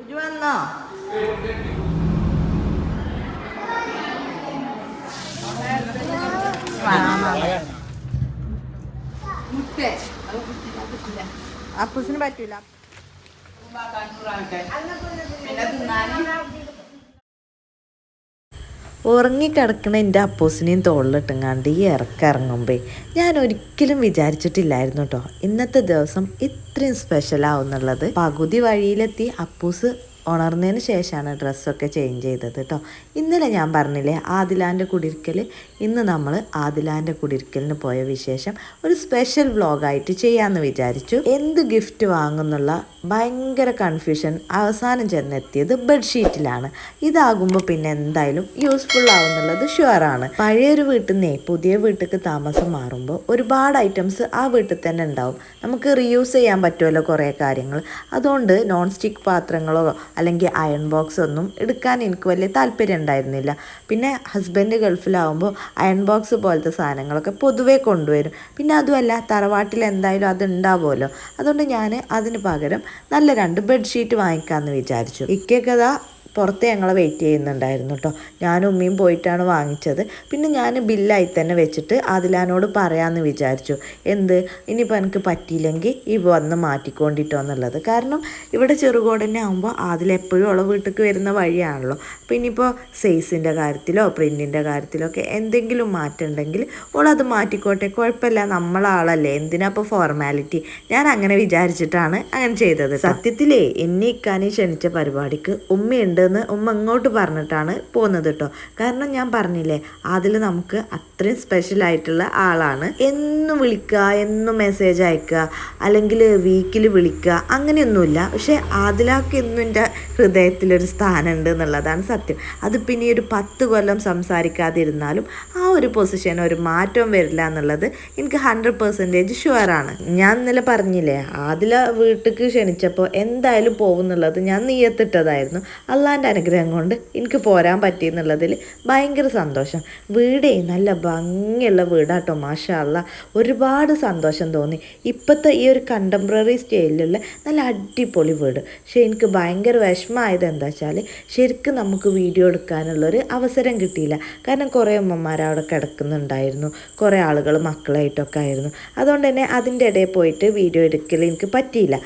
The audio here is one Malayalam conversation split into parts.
രുചി വന്നോ? അപ്പൂസിന് പറ്റൂല. ഉറങ്ങിക്കിടക്കണ എന്റെ അപ്പൂസിനെയും തോളിലിട്ടുങ്ങാണ്ട് ഈ ഇറക്കിറങ്ങുമ്പേ ഞാൻ ഒരിക്കലും വിചാരിച്ചിട്ടില്ലായിരുന്നു കേട്ടോ ഇന്നത്തെ ദിവസം ഇത്രയും സ്പെഷ്യൽ ആവുന്നുള്ളത്. പകുതി വഴിയിലെത്തി അപ്പൂസ് ഉണർന്നതിന് ശേഷമാണ് ഡ്രസ്സൊക്കെ ചേഞ്ച് ചെയ്തത് കേട്ടോ ഇന്നലെ ഞാൻ പറഞ്ഞില്ലേ ആദിലാന്റെ കുടിരിക്കൽ ഇന്ന് നമ്മൾ ആദിലാന്റെ കുടിരിക്കലിന് പോയ വിശേഷം ഒരു സ്പെഷ്യൽ വ്ളോഗായിട്ട് ചെയ്യാമെന്ന് വിചാരിച്ചു. എന്ത് ഗിഫ്റ്റ് വാങ്ങുന്നുള്ള ഭയങ്കര കൺഫ്യൂഷൻ അവസാനം ചെന്നെത്തിയത് ബെഡ്ഷീറ്റിലാണ്. ഇതാകുമ്പോൾ പിന്നെ എന്തായാലും യൂസ്ഫുൾ ആവുന്നുള്ളത് ഷുവറാണ്. പഴയൊരു വീട്ടിൽ നിന്നേ പുതിയ വീട്ടിലേക്ക് താമസം മാറുമ്പോൾ ഒരുപാട് ഐറ്റംസ് ആ വീട്ടിൽ തന്നെ ഉണ്ടാവും. നമുക്ക് റീയൂസ് ചെയ്യാൻ പറ്റുമല്ലോ കുറേ കാര്യങ്ങൾ. അതുകൊണ്ട് നോൺ സ്റ്റിക്ക് പാത്രങ്ങളോ അല്ലെങ്കിൽ അയൺ ബോക്സ് ഒന്നും എടുക്കാൻ എനിക്ക് വലിയ താല്പര്യം ഉണ്ടായിരുന്നില്ല. പിന്നെ ഹസ്ബൻഡ് ഗൾഫിലാവുമ്പോൾ അയൺ ബോക്സ് പോലത്തെ സാധനങ്ങളൊക്കെ പൊതുവേ കൊണ്ടുവരും. പിന്നെ അതുമല്ല തറവാട്ടിൽ എന്തായാലും അത് ഉണ്ടാവുമല്ലോ അതുകൊണ്ട് ഞാൻ അതിന് പകരം നല്ല രണ്ട് ബെഡ്ഷീറ്റ് വാങ്ങിക്കാമെന്ന് വിചാരിച്ചു. ഇക്കൊക്കെ അതാ പുറത്ത് ഞങ്ങളെ വെയിറ്റ് ചെയ്യുന്നുണ്ടായിരുന്നു കേട്ടോ ഞാനും ഉമ്മയും പോയിട്ടാണ് വാങ്ങിച്ചത്. പിന്നെ ഞാൻ ബില്ലായി തന്നെ വെച്ചിട്ട് അതിലാനോട് പറയാമെന്ന് വിചാരിച്ചു. എന്ത്? ഇനിയിപ്പോൾ എനിക്ക് പറ്റിയില്ലെങ്കിൽ ഈ വന്ന് മാറ്റിക്കൊണ്ടിട്ടോ എന്നുള്ളത്. കാരണം ഇവിടെ ചെറുകോടന്നെ ആകുമ്പോൾ അതിലെപ്പോഴും ഉള്ള വീട്ടിലേക്ക് വരുന്ന വഴിയാണല്ലോ. അപ്പോൾ ഇനിയിപ്പോൾ സൈസിന്റെ കാര്യത്തിലോ പ്രിന്റിന്റെ കാര്യത്തിലോ ഒക്കെ എന്തെങ്കിലും മാറ്റം ഉണ്ടെങ്കിൽ ഓളത് മാറ്റിക്കോട്ടെ. കുഴപ്പമില്ല നമ്മളാളല്ലേ എന്തിനാ ഇപ്പോൾ ഫോർമാലിറ്റി ഞാൻ അങ്ങനെ വിചാരിച്ചിട്ടാണ് അങ്ങനെ ചെയ്തത്. സത്യത്തിലേ എന്നെ ഇക്കാനെ ക്ഷണിച്ച പരിപാടിക്ക് ഉമ്മയുണ്ടെന്ന് ഉമ്മ അങ്ങോട്ട് പറഞ്ഞിട്ടാണ് പോകുന്നത് കേട്ടോ. കാരണം ഞാൻ പറഞ്ഞില്ലേ അതിൽ നമുക്ക് അത്രയും സ്പെഷ്യൽ ആയിട്ടുള്ള ആളാണ്. എന്നും വിളിക്കുക എന്നും മെസ്സേജ് അയക്കുക അല്ലെങ്കിൽ വീക്കിൽ വിളിക്കുക അങ്ങനെയൊന്നുമില്ല. പക്ഷേ ആദിലാക്ക് എന്നും എന്റെ ഹൃദയത്തിലൊരു സ്ഥാനമുണ്ട് എന്നുള്ളതാണ് സത്യം. അത് പിന്നെ ഒരു പത്ത് കൊല്ലം സംസാരിക്കാതിരുന്നാലും ആ ഒരു പൊസിഷൻ ഒരു മാറ്റവും വരില്ല എന്നുള്ളത് എനിക്ക് ഹൺഡ്രഡ് പെർസെന്റേജ് ഷുവറാണ് ഞാൻ ഇന്നലെ പറഞ്ഞില്ലേ ആദില വീട്ടിലേക്ക് ക്ഷണിച്ചപ്പോൾ എന്തായാലും പോകുന്നുള്ളത് ഞാൻ നീയത്തിട്ടതായിരുന്നു അള്ളാന്റെ അനുഗ്രഹം കൊണ്ട് എനിക്ക് പോരാൻ പറ്റി എന്നുള്ളതിൽ ഭയങ്കര സന്തോഷം. വീടേ നല്ല ഭംഗിയുള്ള വീടാട്ടോ മാഷാ അല്ല ഒരുപാട് സന്തോഷം തോന്നി. ഇപ്പോഴത്തെ ഈ ഒരു കണ്ടംപററി സ്റ്റൈലിലുള്ള നല്ല അടിപൊളി വീട്. പക്ഷേ എനിക്ക് ഭയങ്കര വിഷമമായത് എന്താ വെച്ചാൽ ശരിക്കും നമുക്ക് വീഡിയോ എടുക്കാനുള്ളൊരു അവസരം കിട്ടിയില്ല. കാരണം കുറേ അമ്മമാർ അവിടെ കിടക്കുന്നുണ്ടായിരുന്നു. കുറേ ആളുകൾ മക്കളായിട്ടൊക്കെ ആയിരുന്നു. അതുകൊണ്ട് തന്നെ അതിന്റെ ഇടയിൽ പോയിട്ട് വീഡിയോ എടുക്കൽ എനിക്ക് പറ്റിയില്ല.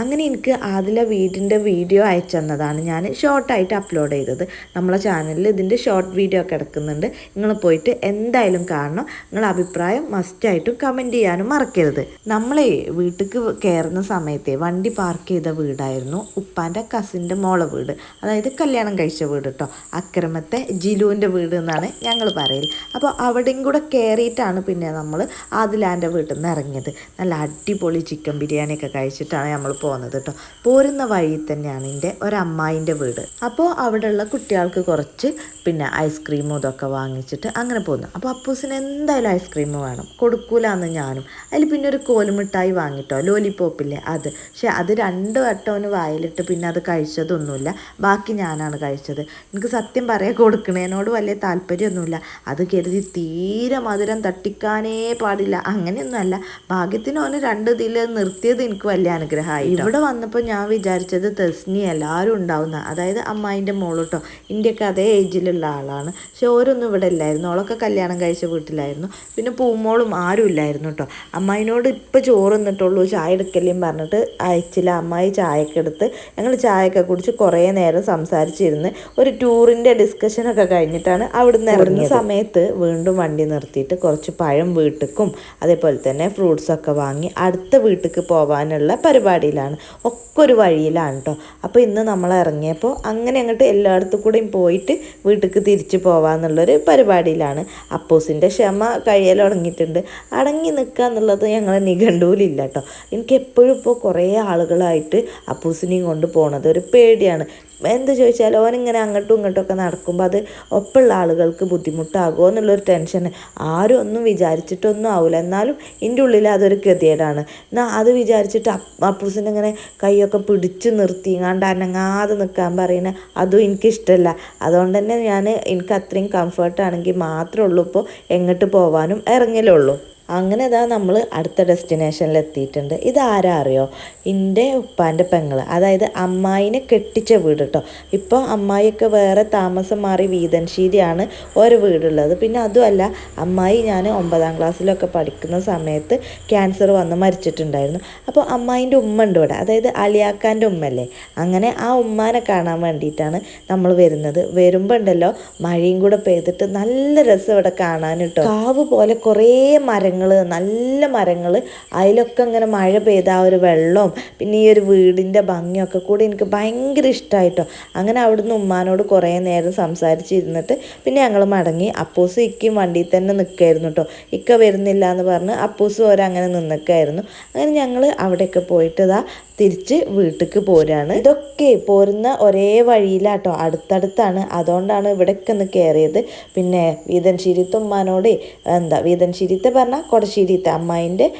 അങ്ങനെ എനിക്ക് ആദില വീടിന്റെ വീഡിയോ അയച്ചു തന്നതാണ്. ഞാൻ ഷോർട്ടായിട്ട് അപ്ലോഡ് ചെയ്തത്. നമ്മളെ ചാനലിൽ ഇതിന്റെ ഷോർട്ട് വീഡിയോ കിടക്കുന്നുണ്ട് നിങ്ങൾ പോയിട്ട് എന്തായാലും കാണണം. നിങ്ങളെ അഭിപ്രായം മസ്റ്റായിട്ടും കമന്റ് ചെയ്യാനും മറക്കരുത്. നമ്മളെ വീട്ടിലേക്ക് കയറുന്ന സമയത്തെ വണ്ടി പാർക്ക് ചെയ്ത വീടായിരുന്നു. ഉപ്പാന്റെ കസിന്റെ മോളെ വീട്. അതായത് കല്യാണം കഴിച്ച വീട് കേട്ടോ അക്രമത്തെ ജിലുവിന്റെ വീട് എന്നാണ് ഞങ്ങൾ പറയൽ അപ്പോൾ അവിടെയും കൂടെ കയറിയിട്ടാണ് പിന്നെ നമ്മൾ ആദിലാന്റെ വീട്ടിൽ നിന്ന് ഇറങ്ങിയത്. നല്ല അടിപൊളി ചിക്കൻ ബിരിയാണിയൊക്കെ കഴിച്ചിട്ടാണ് നമ്മൾ പോകുന്നത് കേട്ടോ പോരുന്ന വഴി തന്നെയാണ് എന്റെ ഒരമ്മായിന്റെ വീട്. അപ്പോൾ അവിടെയുള്ള കുട്ടികൾക്ക് കുറച്ച് പിന്നെ ഐസ്ക്രീമും ഇതൊക്കെ വാങ്ങിച്ചിട്ട് അങ്ങനെ പോകുന്നു അപ്പോൾ അപ്പൂസിന് എന്തായാലും ഐസ്ക്രീം വേണം. കൊടുക്കൂലാന്ന് ഞാനും. അതിൽ പിന്നെ ഒരു കോലുമിഠായി വാങ്ങിട്ടോ. ലോലിപ്പോപ്പില്ലേ അത്. പക്ഷെ അത് രണ്ട് വട്ടം അവന് വായിലിട്ട് പിന്നെ അത് കഴിച്ചതൊന്നുമില്ല. ബാക്കി ഞാനാണ് കഴിച്ചത്. എനിക്ക് സത്യം പറയാൻ കൊടുക്കണേനോട് വലിയ താല്പര്യമൊന്നുമില്ല. അത് കരുതി തീരെ മധുരം തട്ടിക്കാനേ പാടില്ല. അങ്ങനെയൊന്നുമല്ല. ഭാഗ്യത്തിന് അവന് രണ്ട് ഇതിൽ നിർത്തിയത് എനിക്ക് വലിയ അനുഗ്രഹമായി. ഇവിടെ വന്നപ്പോൾ ഞാൻ വിചാരിച്ചത് തെസ്നി എല്ലാവരും ഉണ്ടാവുന്ന അതായത് അമ്മായിന്റെ മോളോട്ടോ ഇന്ത്യയ്ക്ക് അതേ ഏജിലുള്ള ആളാണ്. പക്ഷെ ഓരൊന്നും ഇവിടെ ഇല്ലായിരുന്നു. ഓളൊക്കെ കല്യാണം കഴിച്ച വീട്ടിലായിരുന്നു. പിന്നെ പൂമോളും ആരും ഇല്ലായിരുന്നു കേട്ടോ അമ്മായിനോട് ഇപ്പം ചോറ് നിന്നിട്ടുള്ളൂ ചായ എടുക്കലേയും പറഞ്ഞിട്ട് അയച്ചില്ല. അമ്മായി ചായയൊക്കെ എടുത്ത് ഞങ്ങൾ ചായയൊക്കെ കുടിച്ച് കുറേ നേരം സംസാരിച്ചിരുന്ന്. ഒരു ടൂറിന്റെ ഡിസ്കഷനൊക്കെ കഴിഞ്ഞിട്ടാണ് അവിടുന്ന് ഇറങ്ങിയ സമയത്ത് വീണ്ടും വണ്ടി നിർത്തിയിട്ട് കുറച്ച് പഴം വീട്ടിക്കും അതേപോലെ തന്നെ ഫ്രൂട്ട്സൊക്കെ വാങ്ങി അടുത്ത വീട്ടിലേക്ക് പോകാനുള്ള പരിപാടിയിലാണ്. ഒക്കെ ഒരു വഴിയിലാണ് കേട്ടോ അപ്പോൾ ഇന്ന് നമ്മൾ ഇറങ്ങിയപ്പോൾ അങ്ങനെ അങ്ങോട്ട് എല്ലായിടത്തു കൂടെയും പോയിട്ട് വീട്ടിലേക്ക് തിരിച്ചു പോവാന്നുള്ളൊരു പരിപാടിയിലാണ്. അപ്പോസിന്റെ ക്ഷമ കഴിയൽ തുടങ്ങിയിട്ടുണ്ട് അടങ്ങി നിൽക്കുക എന്നുള്ളത് ഞങ്ങൾ നിഘണ്ടുവിലില്ല കേട്ടോ എനിക്ക് എപ്പോഴും ഇപ്പോൾ കുറേ ആളുകളായിട്ട് അപ്പൂസിനെയും കൊണ്ട് പോണത് ഒരു പേടിയാണ്. എന്ത് ചോദിച്ചാലും ഓനിങ്ങനെ അങ്ങോട്ടും ഇങ്ങോട്ടും ഒക്കെ നടക്കുമ്പോൾ അത് ഒപ്പമുള്ള ആളുകൾക്ക് ബുദ്ധിമുട്ടാകുമോ എന്നുള്ളൊരു ടെൻഷൻ ആരും ഒന്നും വിചാരിച്ചിട്ടൊന്നും ആവില്ല എന്നാലും എന്റെ ഉള്ളിൽ അതൊരു ഗതികേടാണ്. എന്നാൽ അത് വിചാരിച്ചിട്ട് അപ്പൂസിനെ ഇങ്ങനെ കൈയൊക്കെ പിടിച്ച് നിർത്തിങ്ങാണ്ട് അനങ്ങാതെ നിൽക്കാൻ പറയുന്നത് അതും എനിക്കിഷ്ടമല്ല. അതുകൊണ്ട് തന്നെ ഞാൻ എനിക്ക് അത്രയും കംഫർട്ടാണെങ്കിൽ മാത്രമേ ഉള്ളൂ. ഇപ്പോൾ എങ്ങോട്ട് പോകാനും ഇറങ്ങലുള്ളൂ. അങ്ങനെ ഇതാ നമ്മൾ അടുത്ത ഡെസ്റ്റിനേഷനിൽ എത്തിയിട്ടുണ്ട് ഇത് ആരാ അറിയോ? എന്റെ ഉപ്പാന്റെ പെങ്ങൾ അതായത് അമ്മായിനെ കെട്ടിച്ച വീട് കേട്ടോ ഇപ്പോൾ അമ്മായിയൊക്കെ വേറെ താമസം മാറി വീതൻശീരിയാണ് ഓരോ വീടുള്ളത്. പിന്നെ അതുമല്ല അമ്മായി ഞാൻ ഒമ്പതാം ക്ലാസ്സിലൊക്കെ പഠിക്കുന്ന സമയത്ത് ക്യാൻസർ വന്ന് മരിച്ചിട്ടുണ്ടായിരുന്നു. അപ്പോൾ അമ്മായിന്റെ ഉമ്മ ഉണ്ട് ഇവിടെ. അതായത് അലിയാക്കാന്റെ ഉമ്മല്ലേ? അങ്ങനെ ആ ഉമ്മാനെ കാണാൻ വേണ്ടിയിട്ടാണ് നമ്മൾ വരുന്നത്. വരുമ്പോൾ ഉണ്ടല്ലോ മഴയും കൂടെ പെയ്തിട്ട് നല്ല രസം ഇവിടെ കാണാൻ കേട്ടോ. കാവ് പോലെ കുറേ മരങ്ങൾ നല്ല മരങ്ങൾ അതിലൊക്കെ ഇങ്ങനെ മഴ പെയ്ത ആ ഒരു വെള്ളവും പിന്നെ ഈ ഒരു വീടിന്റെ ഭംഗിയൊക്കെ കൂടി എനിക്ക് ഭയങ്കര ഇഷ്ടമായിട്ടോ അങ്ങനെ അവിടുന്ന് ഉമ്മാനോട് കുറേ നേരം സംസാരിച്ചിരുന്നിട്ട് പിന്നെ ഞങ്ങൾ മടങ്ങി. അപ്പൂസ് ഇക്കും വണ്ടിയിൽ തന്നെ നിൽക്കായിരുന്നു കേട്ടോ ഇക്ക വരുന്നില്ല എന്ന് പറഞ്ഞ് അപ്പൂസ് ഓരങ്ങനെ നിന്നിക്കായിരുന്നു. അങ്ങനെ ഞങ്ങൾ അവിടെയൊക്കെ പോയിട്ട് ഇതാ തിരിച്ച് വീട്ടിലേക്ക് പോരാണ്. ഇതൊക്കെ പോരുന്ന ഒരേ വഴിയിലാട്ടോ. അടുത്തടുത്താണ്. അതുകൊണ്ടാണ് ഇവിടേക്ക് ഒന്ന് കയറിയത് പിന്നെ വീതൻശിരിത്തെ ഉമ്മാനോട് എന്താ വീതൻശിരിത്തെ പറഞ്ഞാൽ കൊടശ്ശേരിത്തെ. അമ്മായിന്റെ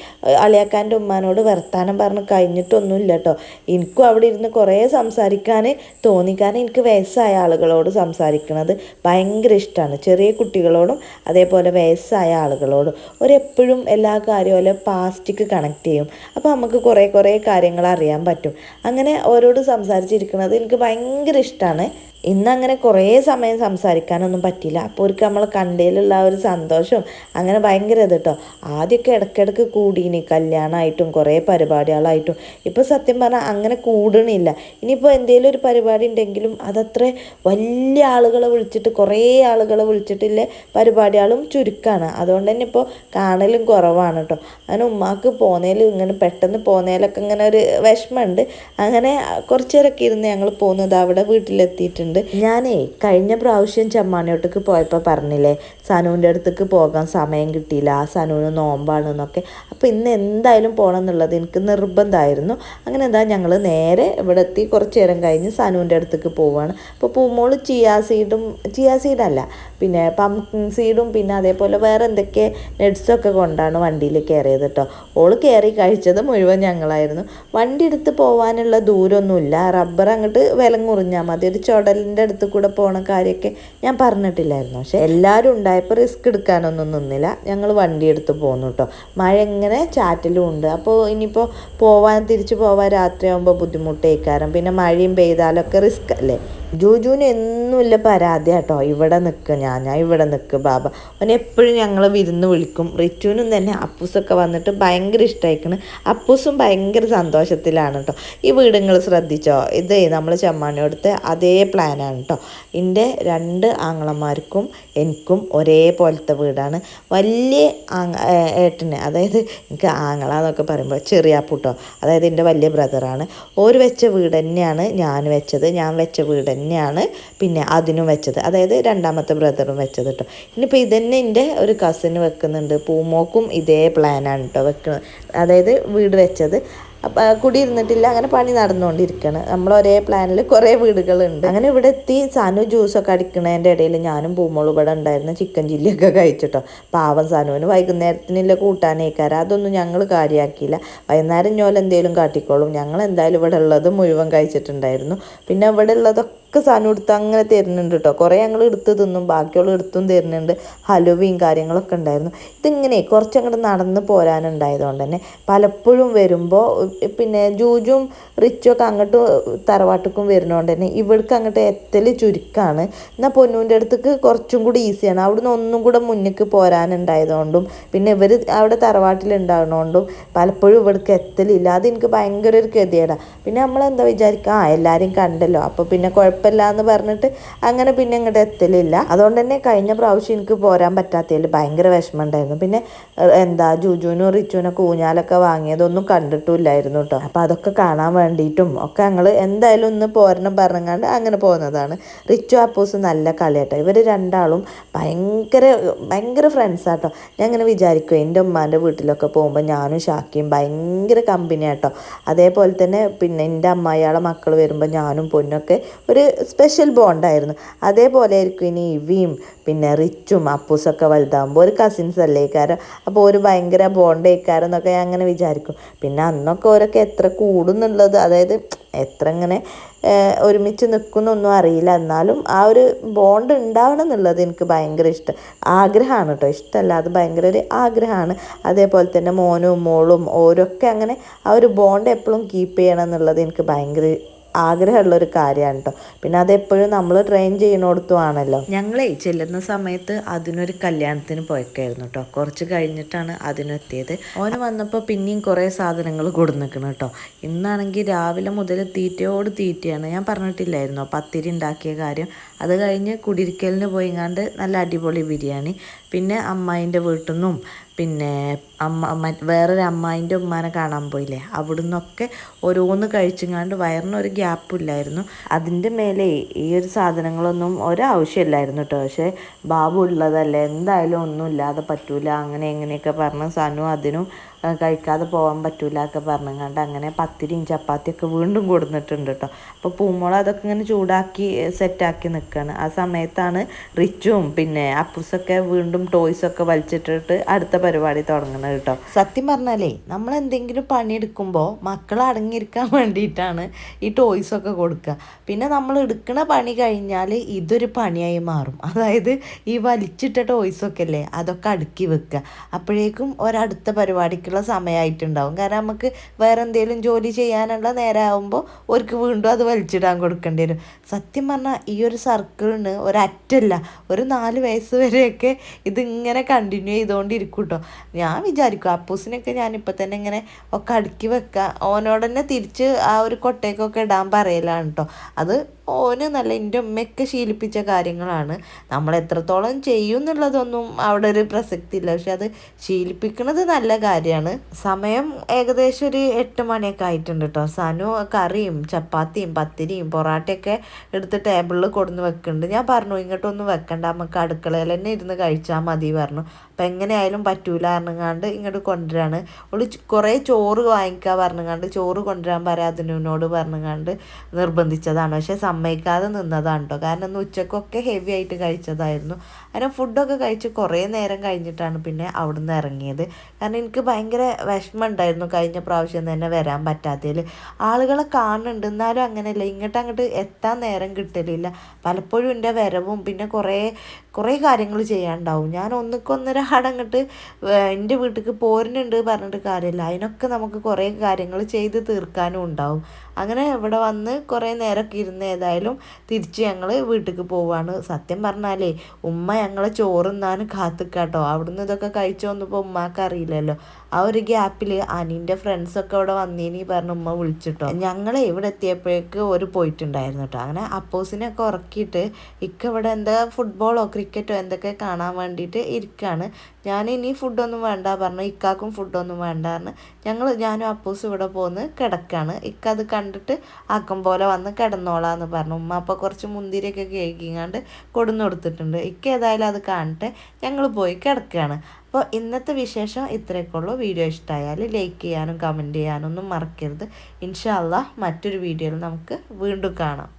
അളിയാക്കാന്റെ ഉമ്മാനോട് വർത്താനം പറഞ്ഞ് കഴിഞ്ഞിട്ടൊന്നുമില്ല കേട്ടോ എനിക്കും അവിടെ ഇരുന്ന് കുറേ സംസാരിക്കാൻ തോന്നി കാരണം എനിക്ക് വയസ്സായ ആളുകളോട് സംസാരിക്കുന്നത് ഭയങ്കര ഇഷ്ടമാണ് ചെറിയ കുട്ടികളോടും അതേപോലെ വയസ്സായ ആളുകളോടും. ഒരെപ്പോഴും എല്ലാ കാര്യവും പാസ്റ്റിക്ക് കണക്ട് ചെയ്യും. അപ്പോൾ നമുക്ക് കുറേ കുറേ കാര്യങ്ങൾ അറിയാൻ പറ്റും. അങ്ങനെ ഓരോട് സംസാരിച്ചിരിക്കുന്നത് എനിക്ക് ഭയങ്കര ഇഷ്ടമാണ് ഇന്ന് അങ്ങനെ കുറേ സമയം സംസാരിക്കാനൊന്നും പറ്റില്ല അപ്പോൾ അവർക്ക് നമ്മൾ കണ്ടതിലുള്ള ഒരു സന്തോഷം അങ്ങനെ ഭയങ്കര ഇത് കേട്ടോ ആദ്യമൊക്കെ ഇടയ്ക്കിടയ്ക്ക് കൂടീനി കല്യാണമായിട്ടും കുറേ പരിപാടികളായിട്ടും. ഇപ്പോൾ സത്യം പറഞ്ഞാൽ അങ്ങനെ കൂടണില്ല. ഇനിയിപ്പോൾ എന്തെങ്കിലും ഒരു പരിപാടി ഉണ്ടെങ്കിലും അതത്ര വലിയ ആളുകളെ വിളിച്ചിട്ട് കുറേ ആളുകളെ വിളിച്ചിട്ടില്ല പരിപാടികളും ചുരുക്കമാണ് അതുകൊണ്ട് തന്നെ ഇപ്പോൾ കാണലും കുറവാണ് കേട്ടോ അങ്ങനെ ഉമ്മാക്ക് പോന്നതിൽ ഇങ്ങനെ പെട്ടെന്ന് പോന്നേലൊക്കെ ഇങ്ങനെ ഒരു വിഷമമുണ്ട്. അങ്ങനെ കുറച്ച് നേരമൊക്കെ ഇരുന്ന് ഞങ്ങൾ പോകുന്നത് അവിടെ വീട്ടിലെത്തിയിട്ടുണ്ട്. ഞാനേ കഴിഞ്ഞ പ്രാവശ്യം ചെമ്മാനോട്ടേക്ക് പോയപ്പോൾ പറഞ്ഞില്ലേ സനുവിന്റെ അടുത്തേക്ക് പോകാൻ സമയം കിട്ടിയില്ല ആ സനുവിന് നോമ്പാണ് എന്നൊക്കെ. അപ്പോൾ ഇന്ന് എന്തായാലും പോകണം എന്നുള്ളത് എനിക്ക് നിർബന്ധമായിരുന്നു. അങ്ങനെ എന്താ ഞങ്ങൾ നേരെ ഇവിടെ എത്തി കുറച്ച് നേരം കഴിഞ്ഞ് സനുവിന്റെ അടുത്തേക്ക് പോവുകയാണ് അപ്പോൾ പൂമോൾ ചിയാ സീഡും ചിയാ സീഡല്ല പിന്നെ പംകിൻ സീഡും പിന്നെ അതേപോലെ വേറെ എന്തൊക്കെ നെഡ്സൊക്കെ കൊണ്ടാണ് വണ്ടിയിൽ കയറിയത് കേട്ടോ ഓൾ കയറി കഴിച്ചത് മുഴുവൻ ഞങ്ങളായിരുന്നു. വണ്ടി എടുത്ത് പോകാനുള്ള ദൂരമൊന്നുമില്ല റബ്ബർ അങ്ങോട്ട് വിലങ്ങുറിഞ്ഞാൽ മതി ഒരു ചുടലിന്റെ അടുത്ത് കൂടെ പോണ കാര്യമൊക്കെ ഞാൻ പറഞ്ഞിട്ടില്ലായിരുന്നു. പക്ഷെ എല്ലാവരും ഉണ്ടായപ്പോൾ റിസ്ക് എടുക്കാനൊന്നും നിന്നില്ല. ഞങ്ങൾ വണ്ടി എടുത്ത് പോന്നു കേട്ടോ മഴ എങ്ങനെ ചാറ്റലും ഉണ്ട്. അപ്പോൾ ഇനിയിപ്പോൾ പോവാൻ തിരിച്ചു പോവാൻ രാത്രിയാകുമ്പോൾ ബുദ്ധിമുട്ടേക്കാരം. പിന്നെ മഴയും പെയ്താലൊക്കെ റിസ്ക് അല്ലേ? ജൂജുവിന് എന്നുമില്ല പരാതി കേട്ടോ ഇവിടെ നിൽക്കുക ഞാൻ ഞാൻ ഇവിടെ നിൽക്കുക ബാബ. അവൻ എപ്പോഴും ഞങ്ങളെ വിരുന്ന് വിളിക്കും. റിച്ചുവിനും തന്നെ അപ്പൂസൊക്കെ വന്നിട്ട് ഭയങ്കര ഇഷ്ടമായിക്കണ് അപ്പൂസും ഭയങ്കര സന്തോഷത്തിലാണ് കേട്ടോ ഈ വീടുങ്ങൾ ശ്രദ്ധിച്ചോ? ഇതേ നമ്മൾ ചെമ്മാണിയോടത്തെ അതേ പ്ലാനാണ് കേട്ടോ എന്റെ രണ്ട് ആങ്ങളമാർക്കും എനിക്കും ഒരേപോലത്തെ വീടാണ്. വലിയ ഏട്ടന് അതായത് എനിക്ക് ആങ്ങള എന്നൊക്കെ പറയുമ്പോൾ ചെറിയ അപ്പൂട്ടോ അതായത് എന്റെ വലിയ ബ്രദറാണ്. ഓര് വെച്ച വീട് തന്നെയാണ് ഞാൻ വെച്ചത്. ഞാൻ വെച്ച വീട് തന്നെയാണ് പിന്നെ അതിനും വെച്ചത്. അതായത് രണ്ടാമത്തെ ബ്രദറും വെച്ചത് കേട്ടോ ഇനിയിപ്പോൾ ഇതന്നെ എന്റെ ഒരു കസിന് വെക്കുന്നുണ്ട്. പൂമോക്കും ഇതേ പ്ലാനാണ് കേട്ടോ വെക്കുന്നത് അതായത് വീട് വെച്ചത്. കുടിയിരുന്നിട്ടില്ല അങ്ങനെ പണി നടന്നുകൊണ്ടിരിക്കുകയാണ് നമ്മൾ ഒരേ പ്ലാനിൽ കുറേ വീടുകളുണ്ട്. അങ്ങനെ ഇവിടെ എത്തി. സാനു ജ്യൂസൊക്കെ അടിക്കുന്നതിന്റെ ഇടയിൽ ഞാനും പൂമോൾ ഇവിടെ ഉണ്ടായിരുന്ന. ചിക്കൻ ചില്ലിയൊക്കെ കഴിച്ചിട്ടോ പാവം സാനുവിന് വൈകുന്നേരത്തിനുള്ള കൂട്ടാനേക്കാരം. അതൊന്നും ഞങ്ങൾ കാര്യമാക്കിയില്ല വൈകുന്നേരം ഞോലെന്തേലും കാട്ടിക്കോളും. ഞങ്ങൾ എന്തായാലും ഇവിടെ ഉള്ളത് മുഴുവൻ കഴിച്ചിട്ടുണ്ടായിരുന്നു. പിന്നെ ഇവിടെ ഉള്ളതൊക്കെ ഒക്കെ സാധനം എടുത്ത് അങ്ങനെ തരുന്നുണ്ട് കേട്ടോ കുറേ ഞങ്ങൾ എടുത്ത് തിന്നും ബാക്കിയുള്ള എടുത്തും തരുന്നുണ്ട്. ഹലുവയും കാര്യങ്ങളൊക്കെ ഉണ്ടായിരുന്നു. ഇതിങ്ങനെ കുറച്ചങ്ങോട്ട് നടന്ന് പോരാനുണ്ടായതുകൊണ്ട് തന്നെ പലപ്പോഴും വരുമ്പോൾ പിന്നെ ജൂജും റിച്ചും ഒക്കെ അങ്ങോട്ട് തറവാട്ടുക്കും വരുന്നതുകൊണ്ട് തന്നെ ഇവിടേക്ക് അങ്ങോട്ട് എത്തൽ ചുരുക്കമാണ് എന്നാൽ പൊന്നൂന്റെ അടുത്തേക്ക് കുറച്ചും കൂടി ഈസിയാണ്. അവിടുന്ന് ഒന്നും കൂടെ മുന്നിക്ക് പോരാനുണ്ടായതുകൊണ്ടും പിന്നെ ഇവർ അവിടെ തറവാട്ടിലുണ്ടാകുന്നതുകൊണ്ടും പലപ്പോഴും ഇവിടേക്ക് എത്തലില്ല. അത് എനിക്ക് ഭയങ്കര ഒരു ഗതിയേടാണ് പിന്നെ നമ്മളെന്താ വിചാരിക്കുക ആ എല്ലാവരെയും കണ്ടല്ലോ. അപ്പോൾ പിന്നെ കുഴപ്പമില്ല എന്ന് പറഞ്ഞിട്ട് അങ്ങനെ പിന്നെ ഇങ്ങോട്ട് എത്തലില്ല. അതുകൊണ്ട് തന്നെ കഴിഞ്ഞ പ്രാവശ്യം എനിക്ക് പോരാൻ പറ്റാത്തതിൽ ഭയങ്കര വിഷമം ഉണ്ടായിരുന്നു പിന്നെ എന്താ ജുജുവിനും റിച്ചുവിനൊക്കെ ഊഞ്ഞാലൊക്കെ വാങ്ങിയതൊന്നും കണ്ടിട്ടില്ലായിരുന്നു കേട്ടോ. അപ്പം അതൊക്കെ കാണാൻ വേണ്ടിയിട്ടും ഒക്കെ ഞങ്ങൾ എന്തായാലും ഒന്ന് പോരണം പറഞ്ഞങ്ങാണ്ട് അങ്ങനെ പോകുന്നതാണ് റിച്ചു അപ്പൂസ് നല്ല കളിയാട്ടോ. ഇവർ രണ്ടാളും ഭയങ്കര ഭയങ്കര ഫ്രണ്ട്സാട്ടോ ഞാൻ ഇങ്ങനെ വിചാരിക്കും എന്റെ ഉമ്മാന്റെ വീട്ടിലൊക്കെ പോകുമ്പോൾ ഞാനും ഷാക്കിയും ഭയങ്കര കമ്പനി ആട്ടോ. അതേപോലെ തന്നെ പിന്നെ എന്റെ അമ്മായിയാളെ മക്കൾ വരുമ്പോൾ ഞാനും പൊന്നൊക്കെ ഒരു സ്പെഷ്യൽ ബോണ്ടായിരുന്നു അതേപോലെ ആയിരിക്കും ഇനി ഇവിയും പിന്നെ റിച്ചും അപ്പൂസൊക്കെ വലുതാകുമ്പോൾ ഒരു കസിൻസ് അല്ലേ കാരം അപ്പോൾ ഒരു ഭയങ്കര ബോണ്ടേക്കാരം ഞാൻ അങ്ങനെ വിചാരിക്കും. പിന്നെ അന്നൊക്കെ ഓരൊക്കെ എത്ര കൂടുന്നുള്ളത് അതായത് എത്ര ഇങ്ങനെ ഒരുമിച്ച് നിൽക്കുന്നൊന്നും അറിയില്ല. എന്നാലും ആ ഒരു ബോണ്ട് ഉണ്ടാവണം എന്നുള്ളത് എനിക്ക് ഭയങ്കര ഇഷ്ടം. ആഗ്രഹമാണ് കേട്ടോ. ഇഷ്ടമല്ല അത് ഭയങ്കര ഒരു ആഗ്രഹമാണ്. അതേപോലെ തന്നെ മോനും മോളും ഓരൊക്കെ അങ്ങനെ ആ ഒരു ബോണ്ട് എപ്പോഴും കീപ്പ് ചെയ്യണം എന്നുള്ളത് എനിക്ക് ഭയങ്കര ആഗ്രഹമുള്ള ഒരു കാര്യമാണ് കേട്ടോ പിന്നെ അതെപ്പോഴും നമ്മൾ ട്രെയിൻ ചെയ്യുന്നിടത്തും ആണല്ലോ ഞങ്ങളെ ചെല്ലുന്ന സമയത്ത് അതിനൊരു കല്യാണത്തിന് പോയക്കായിരുന്നു കേട്ടോ കുറച്ച് കഴിഞ്ഞിട്ടാണ് അതിനെത്തിയത്. ഓന് വന്നപ്പോൾ പിന്നെയും കുറേ സാധനങ്ങൾ കൊടുന്നിക്കണം കേട്ടോ ഇന്നാണെങ്കിൽ രാവിലെ മുതൽ തീറ്റയോട് തീറ്റയാണ്. ഞാൻ പറഞ്ഞിട്ടില്ലായിരുന്നോ? പത്തിരി ഉണ്ടാക്കിയ കാര്യം. അത് കഴിഞ്ഞ് കുടിരിക്കലിന് പോയിങ്ങാണ്ട് നല്ല അടിപൊളി ബിരിയാണി. പിന്നെ അമ്മായിന്റെ വീട്ടിൽ നിന്നും പിന്നെ അമ്മ വേറൊരു അമ്മായിന്റെ ഉമ്മാനെ കാണാൻ പോയില്ലേ? അവിടുന്നൊക്കെ ഓരോന്ന് കഴിച്ചുങ്ങാണ്ട് ഒരു ഗ്യാപ്പില്ലായിരുന്നു. അതിന്റെ മേലെ ഈ ഒരു സാധനങ്ങളൊന്നും ഒരാവശ്യമില്ലായിരുന്നു കേട്ടോ. പക്ഷേ ബാബു ഉള്ളതല്ലേ? എന്തായാലും ഒന്നും ഇല്ലാതെ പറ്റൂല. അങ്ങനെ എങ്ങനെയൊക്കെ പറഞ്ഞ് സനു അതിനും കഴിക്കാതെ പോകാൻ പറ്റൂല ഒക്കെ പറഞ്ഞങ്ങാണ്ട് അങ്ങനെ പത്തിരിയും ചപ്പാത്തിയൊക്കെ വീണ്ടും കൊടുത്തിട്ടുണ്ട് കേട്ടോ അപ്പോൾ പൂമോള അതൊക്കെ ഇങ്ങനെ ചൂടാക്കി സെറ്റാക്കി നിൽക്കുകയാണ് ആ സമയത്താണ് റിച്ചും പിന്നെ അപ്പുസൊക്കെ വീണ്ടും ടോയ്സൊക്കെ വലിച്ചിട്ടിട്ട് അടുത്ത പരിപാടി തുടങ്ങുന്നത് കേട്ടോ സത്യം പറഞ്ഞാലേ നമ്മൾ എന്തെങ്കിലും പണിയെടുക്കുമ്പോൾ മക്കൾ അടങ്ങിയിരിക്കാൻ വേണ്ടിയിട്ടാണ് ഈ ടോയ്സൊക്കെ കൊടുക്കുക പിന്നെ നമ്മൾ എടുക്കുന്ന പണി കഴിഞ്ഞാൽ ഇതൊരു പണിയായി മാറും. അതായത് ഈ വലിച്ചിട്ട ടോയ്സൊക്കെ അല്ലേ അതൊക്കെ അടുക്കി വെക്കുക അപ്പോഴേക്കും ഒരടുത്ത പരിപാടിക്കുള്ള സമയമായിട്ടുണ്ടാവും കാരണം നമുക്ക് വേറെ എന്തെങ്കിലും ജോലി ചെയ്യാനുള്ള നേരമാകുമ്പോൾ അവർക്ക് വീണ്ടും അത് വലിച്ചിടാൻ കൊടുക്കേണ്ടി വരും സത്യം പറഞ്ഞാൽ ഈ ഒരു സർക്കിളിന് ഒരറ്റല്ല ഒരു നാല് വയസ്സ് വരെയൊക്കെ ഇതിങ്ങനെ കണ്ടിന്യൂ ചെയ്തുകൊണ്ടിരിക്കും കേട്ടോ ഞാൻ വിചാരിക്കും അപ്പൂസിനൊക്കെ ഞാനിപ്പോൾ തന്നെ ഇങ്ങനെ ഒക്കെ അടുക്കി വെക്കുക ഓനോട് തന്നെ തിരിച്ച് ആ ഒരു കൊട്ടയ്ക്കൊക്കെ ഇടാൻ പറയലാണ് കേട്ടോ അത് ഓന് നല്ല എന്റെ ഉമ്മയൊക്കെ ശീലിപ്പിച്ച കാര്യങ്ങളാണ്. നമ്മൾ എത്രത്തോളം ചെയ്യും എന്നുള്ളതൊന്നും അവിടെ ഒരു പ്രസക്തി ഇല്ല പക്ഷെ അത് ശീലിപ്പിക്കുന്നത് നല്ല കാര്യമാണ്. സമയം ഏകദേശം ഒരു എട്ട് മണിയൊക്കെ ആയിട്ടുണ്ട് കേട്ടോ സനു കറിയും ചപ്പാത്തിയും പത്തിരിയും പൊറാട്ടയൊക്കെ എടുത്ത് ടേബിളിൽ കൊടുന്ന് വെക്കുന്നുണ്ട്. ഞാൻ പറഞ്ഞു ഇങ്ങോട്ടൊന്നും വെക്കണ്ട. നമുക്ക് അടുക്കളയിൽ തന്നെ ഇരുന്ന് കഴിച്ചാൽ മതി പറഞ്ഞു. അപ്പം എങ്ങനെയായാലും പറ്റൂല പറഞ്ഞങ്ങാണ്ട് ഇങ്ങോട്ട് കൊണ്ടുവരാണ്. ഒരു കുറേ ചോറ് വാങ്ങിക്കാൻ പറഞ്ഞങ്ങാണ്ട് ചോറ് കൊണ്ടുവരാൻ പറയാതിനോട് പറഞ്ഞങ്ങാണ്ട് നിർബന്ധിച്ചതാണ്. പക്ഷെ സമ്മതിക്കാതെ നിന്നതാണ് കേട്ടോ കാരണം ഇന്ന് ഉച്ചക്കൊക്കെ ഹെവി ആയിട്ട് കഴിച്ചതായിരുന്നു. അങ്ങനെ ഫുഡൊക്കെ കഴിച്ച് കുറേ നേരം കഴിഞ്ഞിട്ടാണ് പിന്നെ അവിടുന്ന് ഇറങ്ങിയത്. കാരണം എനിക്ക് ഭയങ്കര വിഷമം ഉണ്ടായിരുന്നു കഴിഞ്ഞ പ്രാവശ്യം തന്നെ വരാൻ പറ്റാത്തതിൽ ആളുകളെ കാണുന്നുണ്ട്. എന്നാലും അങ്ങനെയല്ല. ഇങ്ങോട്ട് അങ്ങോട്ട് എത്താൻ നേരം കിട്ടലില്ല. പലപ്പോഴും എന്റെ വരവും പിന്നെ കുറേ കുറേ കാര്യങ്ങൾ ചെയ്യാണ്ടാവും ഞാൻ ഒന്നിക്കൊന്നര അങ്ങോട്ട് എന്റെ വീട്ടിലേക്ക് പോരുന്നുണ്ട് പറഞ്ഞിട്ട് കാര്യമില്ല. അതിനൊക്കെ നമുക്ക് കുറേ കാര്യങ്ങൾ ചെയ്ത് തീർക്കാനും ഉണ്ടാവും. അങ്ങനെ ഇവിടെ വന്ന് കുറേ നേരമൊക്കെ ഇരുന്ന് ഏതായാലും തിരിച്ച് ഞങ്ങൾ വീട്ടിലേക്ക് പോവാണ്. സത്യം പറഞ്ഞാലേ ഉമ്മ ഞങ്ങളെ ചോറുന്നാനും കാത്തുക്കാട്ടോ. അവിടുന്ന് ഇതൊക്കെ കഴിച്ചു വന്നപ്പോൾ ഉമ്മാക്ക് അറിയില്ലല്ലോ. ആ ഒരു ഗ്യാപ്പിൽ അനിന്റെ ഫ്രണ്ട്സൊക്കെ ഇവിടെ വന്നീനി പറഞ്ഞ് ഉമ്മ വിളിച്ചിട്ടോ. ഞങ്ങൾ ഇവിടെ എത്തിയപ്പോഴേക്ക് ഒരു പോയിട്ടുണ്ടായിരുന്നു കേട്ടോ അങ്ങനെ അപ്പോസിനെയൊക്കെ ഉറക്കിയിട്ട് ഇക്ക ഇവിടെ എന്താ ഫുട്ബോളോ ക്രിക്കറ്റോ എന്തൊക്കെ കാണാൻ വേണ്ടിയിട്ട് ഇരിക്കുകയാണ് ഞാൻ ഇനി ഫുഡൊന്നും വേണ്ട പറഞ്ഞു. ഇക്കാക്കും ഫുഡൊന്നും വേണ്ട പറഞ്ഞ്. ഞങ്ങൾ ഞാനും അപ്പൂസ് ഇവിടെ പോന്ന് കിടക്കാണ്. ഇക്ക അത് കണ്ടിട്ട് ആക്കം പോലെ വന്ന് കിടന്നോളാന്ന് പറഞ്ഞു. ഉമ്മ അപ്പോൾ കുറച്ച് മുന്തിരിയൊക്കെ കേൾക്കിങ്ങാണ്ട് കൊടുന്നു കൊടുത്തിട്ടുണ്ട്. ഇക്ക ഏതായാലും അത് കാണട്ടെ. ഞങ്ങൾ പോയി കിടക്കുകയാണ് അപ്പോൾ ഇന്നത്തെ വിശേഷം ഇത്രയൊക്കെ ഉള്ളൂ വീഡിയോ ഇഷ്ടമായാൽ ലൈക്ക് ചെയ്യാനും കമന്റ് ചെയ്യാനും ഒന്നും മറക്കരുത് ഇൻഷാല്ല മറ്റൊരു വീഡിയോയിൽ നമുക്ക് വീണ്ടും കാണാം.